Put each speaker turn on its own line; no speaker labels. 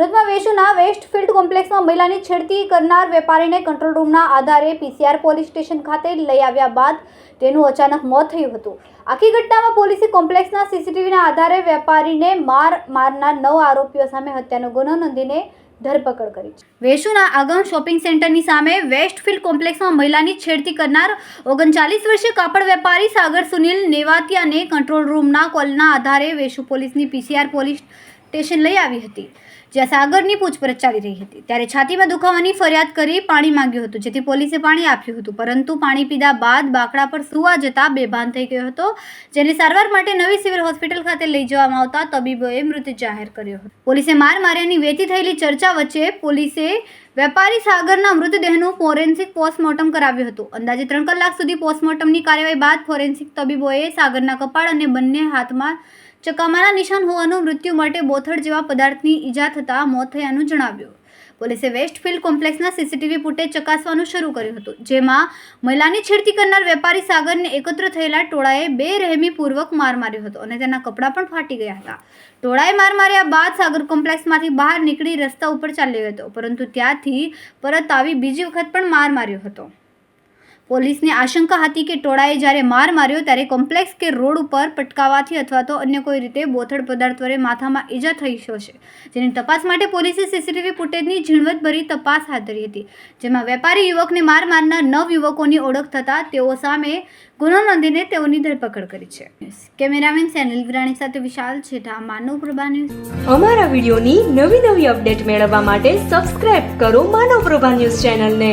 સુરતમાં વેશુના વેસ્ટફિલ્ડ કોમ્પ્લેક્સમાં મહિલાની છેડતી કરનાર વેપારીને કંટ્રોલ રૂમના આધારે પીસીઆર પોલીસ સ્ટેશન ખાતે લઈ આવ્યા બાદ તેનું અચાનક મોત થયું હતું. આખી ઘટનામાં પોલીસે કોમ્પ્લેક્સના સીસીટીવીના આધારે વેપારીને માર મારનાર નવ આરોપીઓ સામે હત્યાનો ગુનો નોંધીને ધરપકડ કરી છે. વેશુના આગમ શોપિંગ સેન્ટરની સામે વેસ્ટફિલ્ડ કોમ્પ્લેક્સમાં મહિલાની છેડતી કરનાર ઓગણચાલીસ વર્ષીય કાપડ વેપારી સાગર સુનિલ નેવાતિયાને કંટ્રોલ રૂમના કોલના આધારે વેશુ પોલીસની પીસીઆર પોલીસ સ્ટેશન લઈ આવી હતી, જ્યાં સાગરની પૂછપરછ ચાલી રહી હતી. ત્યારે છાતીમાં દુખાવાની ફરિયાદ કરી પાણી માંગ્યું હતું, જેથી પોલીસે પાણી આપ્યું હતું. પરંતુ પાણી પીધા બાદ બાકડા પર સુવા જતા બેભાન થઈ ગયો હતો, જેને સારવાર માટે નવી સિવિલ હોસ્પિટલ ખાતે લઈ જવામાં આવતા તબીબોએ મૃત જાહેર કર્યો હતો. પોલીસે માર માર્યાની વેતી થયેલી ચર્ચા વચ્ચે પોલીસે વેપારી સાગરના મૃતદેહનું ફોરેન્સિક પોસ્ટમોર્ટમ કરાવ્યું હતું. અંદાજે ત્રણ કલાક સુધી પોસ્ટમોર્ટમની કાર્યવાહી બાદ ફોરેન્સિક તબીબોએ સાગરના કપાળ અને બંને હાથમાં ચકામાના નિશાન હોવાનું મૃત્યુ માટે બોથડ જેવા પદાર્થની ઈજા થતાં મોત થયાનું જણાવ્યું. પોલીસે વેસ્ટફિલ્ડ કોમ્પ્લેક્સના સીસીટીવી ફૂટેજ ચકાસવાનું શરૂ કર્યું હતું, જેમાં મહિલાની છેડતી કરનાર વેપારી સાગરને એકત્ર થયેલા ટોળાએ બે રહેમીપૂર્વક માર માર્યો હતો અને તેના કપડાં પણ ફાટી ગયા હતા. ટોળાએ માર માર્યા બાદ સાગર કોમ્પ્લેક્સમાંથી બહાર નીકળી રસ્તા ઉપર ચાલ્યો હતો, પરંતુ ત્યાંથી પરત આવી બીજી વખત પણ માર માર્યો હતો. પોલીસને આશંકા હતી કે ટોળાએ જ્યારે માર માર્યો ત્યારે કોમ્પ્લેક્સ કે રોડ ઉપર પટકાવાથી અથવા તો અન્ય કોઈ રીતે બોથડ પદાર્થ વડે માથામાં ઈજા થઈ હશે જેની તપાસ માટે પોલીસે સીસીટીવી ફૂટેજની ઝીણવટભરી તપાસ હાથ ધરી હતી, જેમાં વેપારી યુવકને માર મારનાર નવ યુવકોની ઓળખ થતાં તેઓ સામે ગુનો નોંધીને તેઓની ધરપકડ કરી છે. કેમેરામેન સેનિલ વિરાણી સાથે વિશાલ છેઠા, માનવ પ્રભા ન્યૂઝ.
અમારા વિડીયોની નવી નવી અપડેટ મેળવવા માટે સબસ્ક્રાઇબ કરો માનવ પ્રભા ન્યૂઝ ચેનલને.